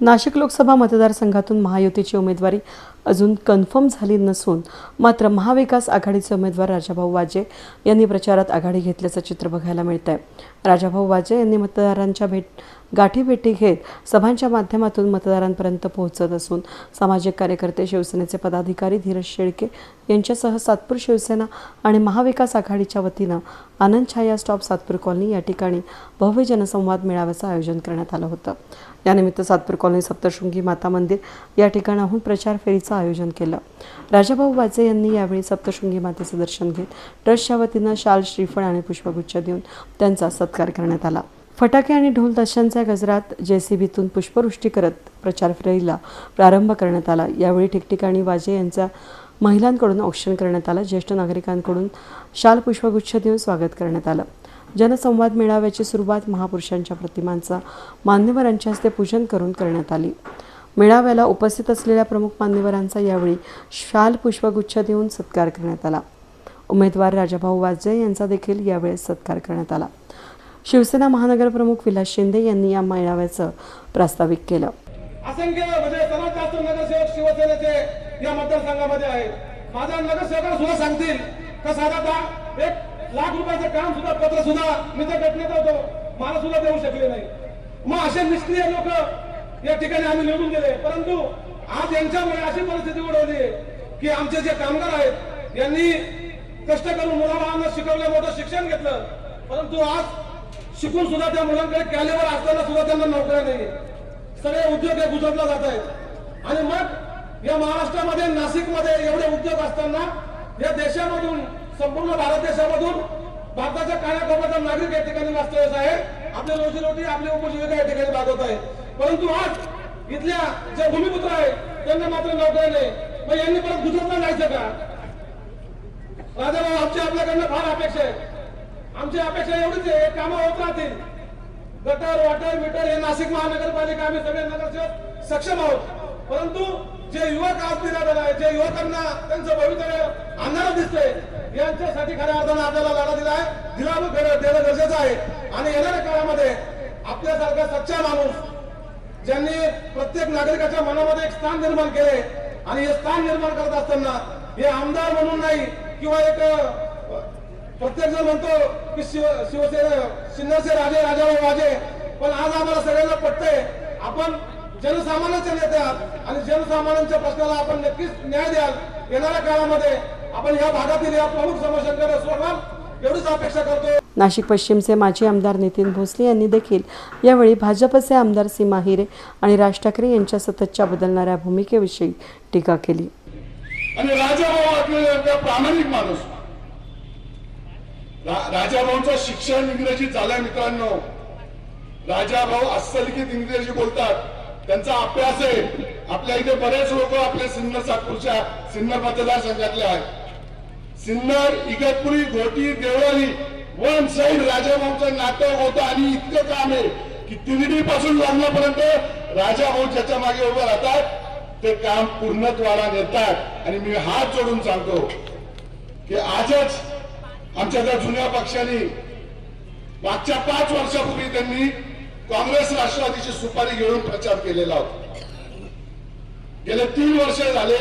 नाशिक लोकसभा मतदारसंघातून महायुतीची उमेदवारी अजून कन्फर्म झाली नसून मात्र महाविकास आघाडीचे उमेदवार राजाभाऊ वाजे यांनी प्रचारात आघाडी घेतल्याचं चित्र बघायला मिळत आहे राजाभाऊ वाजे यांनी मतदारांच्या भेट गाठीभेटी घेत सभांच्या माध्यमातून मतदारांपर्यंत पोहोचत असून सामाजिक कार्यकर्ते शिवसेनेचे पदाधिकारी धीरज शेळके यांच्यासह सातपूर शिवसेना आणि महाविकास आघाडीच्या वतीनं आनंद छाया स्टॉप सातपूर कॉलनी या ठिकाणी भव्य जनसंवाद मेळाव्याचं आयोजन करण्यात आलं होतं. यानिमित्त सातपूर कॉलनी सप्तशृंगी माता मंदिर या ठिकाणाहून प्रचार फेरीचं आयोजन केलं. राजाभाऊ वाजे यांनी यावेळी सप्तशृंगी मातेचं दर्शन घेत ट्रस्टच्या वतीनं शाल श्रीफळ आणि पुष्पगुच्छ देऊन त्यांचा सत्कार करण्यात आला. फटाके आणि ढोल ताशांच्या गजरात जेसीबीतून पुष्पवृष्टी करत प्रचार फेरीला प्रारंभ करण्यात आला. यावेळी ठिकठिकाणी वाजे यांचा महिलांकडून औक्षण करण्यात आलं. ज्येष्ठ नागरिकांकडून शाल पुष्पगुच्छ देऊन स्वागत करण्यात आलं. जनसंवाद मेळाव्याची सुरुवात महापुरुषांच्या प्रतिमांचा मान्यवरांच्या हस्ते पूजन करून करण्यात आली. मेळाव्याला उपस्थित असलेल्या प्रमुख मान्यवरांचा यावेळी शाल पुष्पगुच्छ देऊन सत्कार करण्यात आला. उमेदवार राजाभाऊ वाजे यांचा देखील यावेळेस सत्कार करण्यात आला. शिवसेना महानगरप्रमुख विलास शिंदे यांनी या मेळाव्याचं प्रास्ताविक केलं. असंख्य म्हणजे समाजशास्त्र नगरसेवक शिवसेनेचे या मतदारसंघामध्ये आहे माझ्या नगरसेवकाला सुद्धा सांगतील का साधारणतः एक लाख रुपयाचं काम सुद्धा पत्र सुद्धा मी त्या घटनेत होतो. मला सुद्धा देऊ शकले नाही. मग असे निष्क्रिय लोक या ठिकाणी आम्ही निवडून गेले परंतु आज यांच्यामुळे अशी परिस्थिती उडवली की आमचे जे कामगार आहेत यांनी कष्ट करून मुलाबाळांना शिकवलं मोठं शिक्षण घेतलं. परंतु आज शिकून सुद्धा त्या मुलांकडे कॅलेवर असताना सुद्धा त्यांना नोकऱ्या नाही सगळे उद्योग हे गुजरला जात आहेत. आणि मग या महाराष्ट्रामध्ये नाशिकमध्ये एवढे उद्योग असताना या देशामधून संपूर्ण भारत देशामधून भारताच्या कानाकोपऱ्याचा नागरिक या ठिकाणी वास्तव्यास आहे. आपले रोजीरोटी आपली उपजीविका या ठिकाणी भागवत आहे. परंतु आज इथल्या जे भूमिपुत्र आहेत त्यांना मात्र नोकऱ्या नाही. मग यांनी परत गुजरातला जायचं का? राजाभाऊ आमची आपल्याकडनं फार अपेक्षा आहे. आमची अपेक्षा एवढीच आहे कामं होत राहतील. गटर वॉटर मीटर हे नाशिक महानगरपालिका आम्ही सगळे नगरसेवक सक्षम आहोत. परंतु जे युवक आज दिला आहे जे युवकांना त्यांचं भवितव्य अंधारा दिसतंय यांच्यासाठी खऱ्या अर्थानं आपल्याला लढा दिला आहे. दिला देणं गरजेचं आहे. आणि येणाऱ्या काळामध्ये आपल्यासारखा सच्चा माणूस ज्यांनी प्रत्येक नागरिकाच्या मनामध्ये एक स्थान निर्माण केले आणि हे स्थान निर्माण करत असताना हे आमदार म्हणून नाही किंवा एक प्रत्येक जण म्हणतो की शिव शिवसेना शिंदेचे राजे राजे पण आज आम्हाला सगळ्यांना पटतंय आपण जनसामान्याचे नेते आहात आणि जनसामान्यांच्या प्रश्नाला आपण नक्कीच न्याय द्याल. येणाऱ्या काळामध्ये आपण या भागातील या प्रमुख समस्यांकडे सोडवाल एवढीच अपेक्षा करतो नाशिक पश्चिमचे माजी आमदार नितीन भोसले यांनी देखील यावेळी भाजपचे आमदार सीमा हिरे आणि राज ठाकरे यांच्या सततच्या बदलणाऱ्या भूमिकेविषयी टीका केली. आणि राजाभाऊ प्रामाणिक माणूस. राजाभाऊंचं शिक्षण इंग्रजी झालंय मित्रांनो. राजाभाऊ अस्सलिखित इंग्रजी बोलतात. त्यांचा अभ्यास आहे. आपल्या इथे बरेच लोक आपल्या सिन्नर सातपूरच्या सिन्नर मतदारसंघातले आहेत. सिन्नर इगतपुरी घोटी देवळाली वन साईड राजाभाऊचं नाटक होतं आणि इतकं काम आहे की तिरडी पासून लागण्यापर्यंत राजाभाऊ ज्याच्या मागे उभं राहतात ते काम पूर्णत्वाला नेतात. आणि मी हात जोडून सांगतो की आजच आमच्या त्या जुन्या पक्षांनी मागच्या पाच वर्षापूर्वी त्यांनी काँग्रेस राष्ट्रवादीची सुपारी घेऊन प्रचार केलेला होता. गेले तीन वर्ष झाले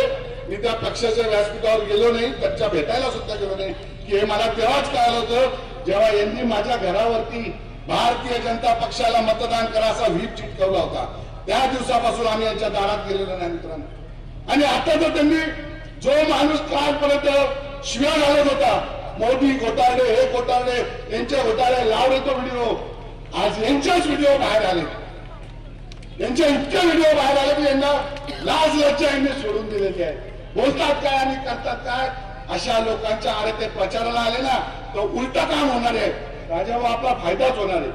मी त्या पक्षाच्या व्यासपीठावर गेलो नाही त्यांच्या भेटायला सुद्धा गेलो नाही की हे मला तेव्हाच कळालं होतं जेव्हा यांनी माझ्या घरावरती भारतीय जनता पक्षाला मतदान करा असा व्हीप चिटकवला होता. त्या दिवसापासून आम्ही यांच्या दारात गेलेलो नाही मित्रांनो. आणि आता तर त्यांनी जो माणूस कालपर्यंत शिव्या घालत होता मोदी घोटाळे हे घोटाळे यांच्या घोटाळ्या लावले तो व्हिडिओ. आज यांचेच व्हिडिओ बाहेर आले. यांचे इतके व्हिडिओ बाहेर आले की यांना लाज लज्जा यांनी सोडून दिलेली आहे. बोलतात काय आणि करतात काय? अशा लोकांच्या आडे ते प्रचाराला आले ना तर उलट काम होणार आहे. राजाभाऊ आपला फायदाच होणार आहे.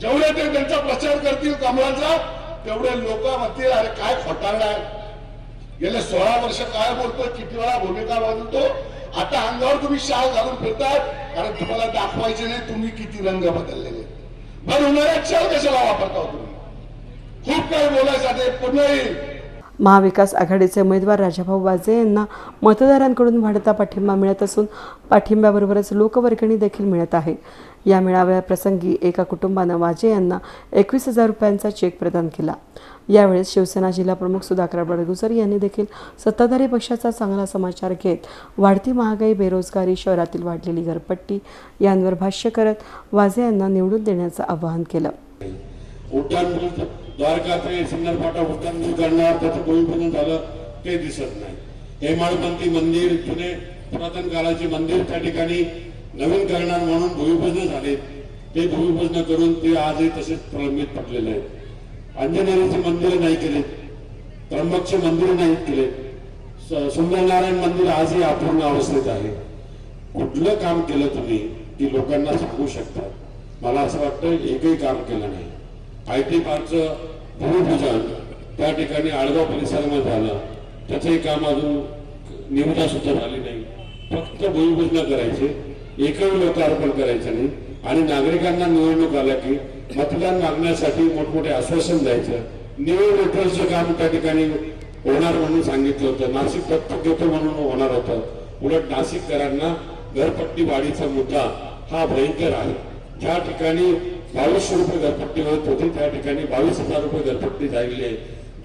जेवढे ते त्यांचा प्रचार करतील कमळाचा तेवढे लोक म्हणतील अरे काय खोटारडा गेले सोळा वर्ष काय बोलतो किती वेळा भूमिका बदलतो आता अंगावर तुम्ही शाल घालून फिरतात कारण तुम्हाला दाखवायचे नाही तुम्ही किती रंग बदललेले बरं उन्हाळ्यात शाल कशाला वापरता हो तुम्ही? खूप काही बोलायसाठी पुन्हा येईल. महाविकास आघाडीचे उमेदवार राजाभाऊ वाजे यांना मतदारांकडून वाढता पाठिंबा मिळत असून पाठिंब्याबरोबरच लोकवर्गणी देखील मिळत आहे. या मेळाव्याप्रसंगी एका कुटुंबानं वाजे यांना एकवीस हजार रुपयांचा चेक प्रदान केला. यावेळेस शिवसेना जिल्हाप्रमुख सुधाकर बडगुजर यांनी देखील सत्ताधारी पक्षाचा चांगला समाचार घेत वाढती महागाई बेरोजगारी शहरातील वाढलेली घरपट्टी यांवर भाष्य करत वाजे यांना निवडून देण्याचं आवाहन केलं. द्वारकाचे द्वारका ते करणार त्याचं भूमिपूजन झालं ते दिसत नाही. हेमाडपंथी मंदिर जुने पुरातन काळाचे मंदिर त्या ठिकाणी नवीन करणार म्हणून भूमिपूजन झाले. ते भूमिपूजन करून ते आजही तसेच प्रलंबित पडलेले आहेत. अंजनेरीचे मंदिर नाही केले त्र्यंबकचे मंदिर नाही केले. सुंदरनारायण मंदिर आजही अपूर्ण अवस्थेत आहे. कुठलं काम केलं तुम्ही की लोकांना सांगू शकता? मला असं वाटतं एकही काम केलं नाही. आय टी पार्कचं भूमिपूजन त्या ठिकाणी आळगाव परिसरामध्ये झालं. त्याचंही काम अजून निविदा सुद्धा झाली नाही. फक्त भूमिपूजन करायचे. एकही लोकार्पण करायचं नाही. आणि नागरिकांना निवडणूक आल्या की मतदान मागण्यासाठी मोठमोठे आश्वासन द्यायचं. निवड मेट्रोचं काम त्या ठिकाणी होणार म्हणून सांगितलं होतं. नाशिक दत्तक घेतो म्हणून होणार होतं. उलट नाशिककरांना घरपट्टी वाढीचा मुद्दा हा भयंकर आहे. ज्या ठिकाणी बावीसशे रुपये घरपट्टी होती त्या ठिकाणी बावीस हजार रुपये घरपट्टी झालेली आहे.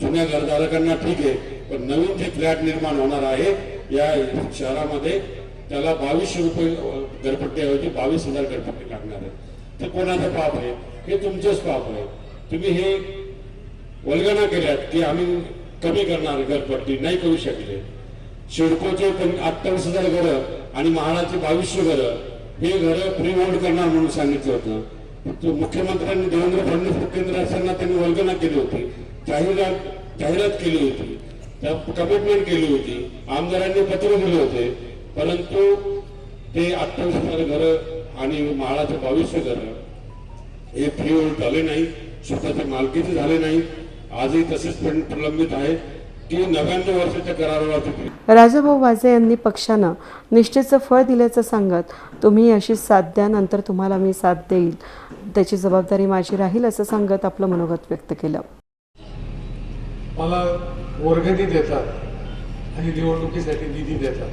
जुन्या घरधारकांना ठीक आहे पण नवीन जे फ्लॅट निर्माण होणार आहे या शहरामध्ये त्याला बावीसशे रुपये घरपट्टी घरपट्टीऐवजी बावीस हजार घरपट्टी लागणार आहे. ते कोणाचं पाप आहे? हे तुमचंच पाप आहे. तुम्ही हे वल्गना केल्यात की आम्ही कमी करणार घरपट्टी नाही करू शकले. शिडकोचे अठ्ठावीस हजार घरं आणि महाराजचे बावीसशे घरं हे घरं फ्री होल्ड करणार म्हणून सांगितलं होतं. जो मुख्यमंत्र्यांनी देवेंद्र फडणवीस मुख्यमंत्री असताना त्यांनी वल्गना केली होती जाहिरात जाहिरात केली होती त्या कमिटमेंट केली होती आमदारांनी पत्र दिले होते परंतु ते अठ्ठावीस हजार घरं आणि महाडाचे बावीसशे घरं हे फ्री होल्ड झाले नाही स्वतःच्या मालकीचे झाले नाही आजही तसेच प्रलंबित आहे. राजाभाऊ वाजे यांनी पक्षानं निष्ठेचं फळ दिल्याचं सांगत तुम्ही अशी साथ द्या नंतर तुम्हाला मी साथ देईल. त्याची जबाबदारी माझी राहील असं सांगत आपलं मनोगत व्यक्त केलं. मला वर्गणी देतात आणि निवडणुकीसाठी निधी देतात.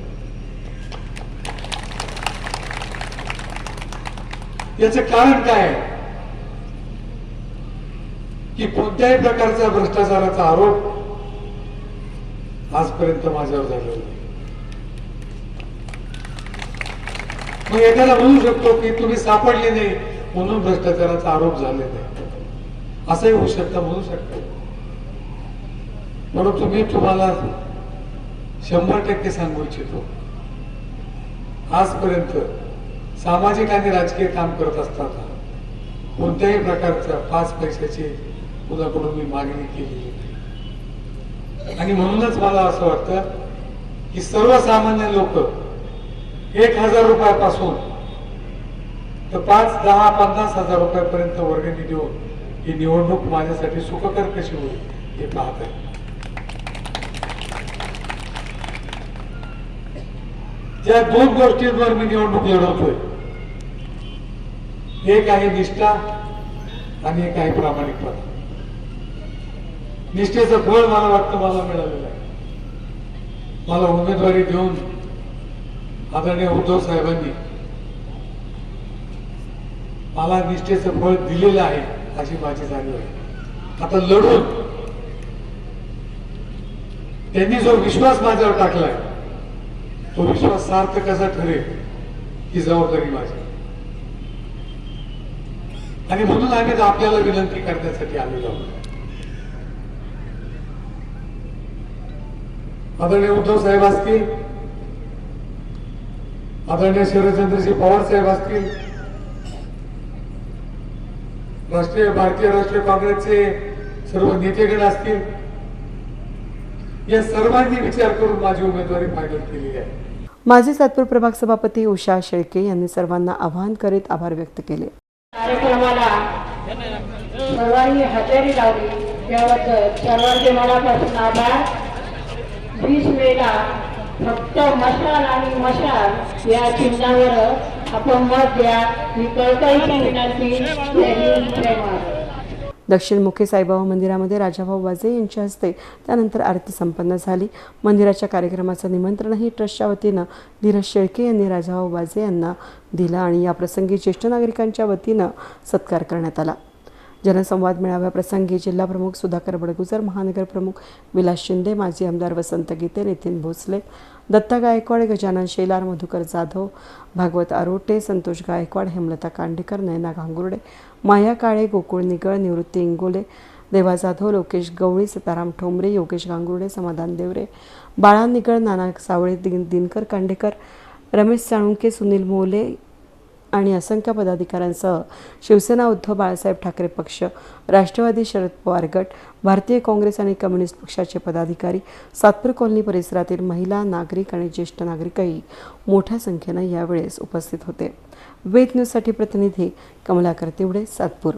याचं कारण काय की कोणत्याही प्रकारचा भ्रष्टाचाराचा आरोप आजपर्यंत माझ्यावर झालेलं नाही मग एखादा म्हणू शकतो की तुम्ही सापडले नाही म्हणून भ्रष्टाचाराचा आरोप झाले नाही. असंही होऊ शकता म्हणू शकतो. म्हणून तुम्ही तुम्हाला शंभर टक्के सांगू इच्छितो. आजपर्यंत सामाजिक आणि राजकीय काम करत असताना कोणत्याही प्रकारच्या पाच पैशाची कुणाकडून मी मागणी केली नाही. आणि म्हणूनच मला असं वाटतं की सर्वसामान्य लोक एक हजार रुपयापासून तर पाच दहा पन्नास हजार रुपयापर्यंत वर्गणी देऊन ही निवडणूक माझ्यासाठी सुखकर कशी होईल हे पाहत आहे. ज्या दोन गोष्टींवर मी निवडणूक लढवतोय एक आहे निष्ठा आणि एक आहे प्रामाणिकपणा. निष्ठेचं फळ मला वाटतं मला मिळालेलं आहे. मला उमेदवारी देऊन आदरणीय उद्धव साहेबांनी मला निष्ठेचं फळ दिलेलं आहे अशी माझी जाणीव आहे. आता लढून त्यांनी जो विश्वास माझ्यावर टाकलाय तो विश्वास सार्थ कसा ठरेल ही जबाबदारी माझी. आणि म्हणून आम्ही आपल्याला विनंती करण्यासाठी आलेलो आहोत. आदरणीय उद्धव साहेब असतील आदरणीय शरदचंद्रजी पवार साहेब असतील राष्ट्रीय भारतीय राष्ट्रीय काँग्रेसचे सर्व नेतेगण असतील या सर्वांनी विचार करून माझी उमेदवारी फायनल केलेली आहे. माजी सातपूर प्रभाग सभापती उषा शेळके यांनी सर्वांना आवाहन करीत आभार व्यक्त केले. कार्यक्रमाला सर्वांनी हजेरी लावली. त्याबद्दल सर्वांचे मनापासून आभार. वीस मेला फक्त मशाल आणि मशाल या चिन्हावर आपण मत द्या. ही कळकळीची विनंती जय साईबाबा मंदिरामध्ये राजाभाऊ वाजे यांच्या हस्ते त्यानंतर आरती संपन्न झाली. मंदिराच्या कार्यक्रमाचं निमंत्रणही ट्रस्टच्या वतीनं धीरज शेळके यांनी राजाभाऊ वाजे यांना दिलं आणि या प्रसंगी ज्येष्ठ नागरिकांच्या वतीनं सत्कार करण्यात आला. जनसंवाद मेळाव्याप्रसंगी जिल्हाप्रमुख सुधाकर बडगुजर महानगर प्रमुख विलास शिंदे माजी आमदार वसंत गीते नितीन भोसले दत्ता गायकवाड गजानन शेलार मधुकर जाधव भागवत आरोटे संतोष गायकवाड हेमलता कांडेकर नयना गांगुर्डे माया काळे गोकुळ निगळ निवृत्ती इंगोले देवा जाधव लोकेश गवळी सताराम ठोंबरे योगेश गांगुर्डे समाधान देवरे बाळा निगळ नाना सावळे दिन दिनकर कांडेकर रमेश साळुंके सुनील मोले आणि असंख्य पदाधिकाऱ्यांसह शिवसेना उद्धव बाळासाहेब ठाकरे पक्ष राष्ट्रवादी शरद पवार गट भारतीय काँग्रेस आणि कम्युनिस्ट पक्षाचे पदाधिकारी सातपूर कॉलनी परिसरातील महिला नागरिक आणि ज्येष्ठ नागरिकही मोठ्या संख्येनं यावेळेस उपस्थित होते. वेद न्यूजसाठी प्रतिनिधी कमलाकर तिवडे सातपूर.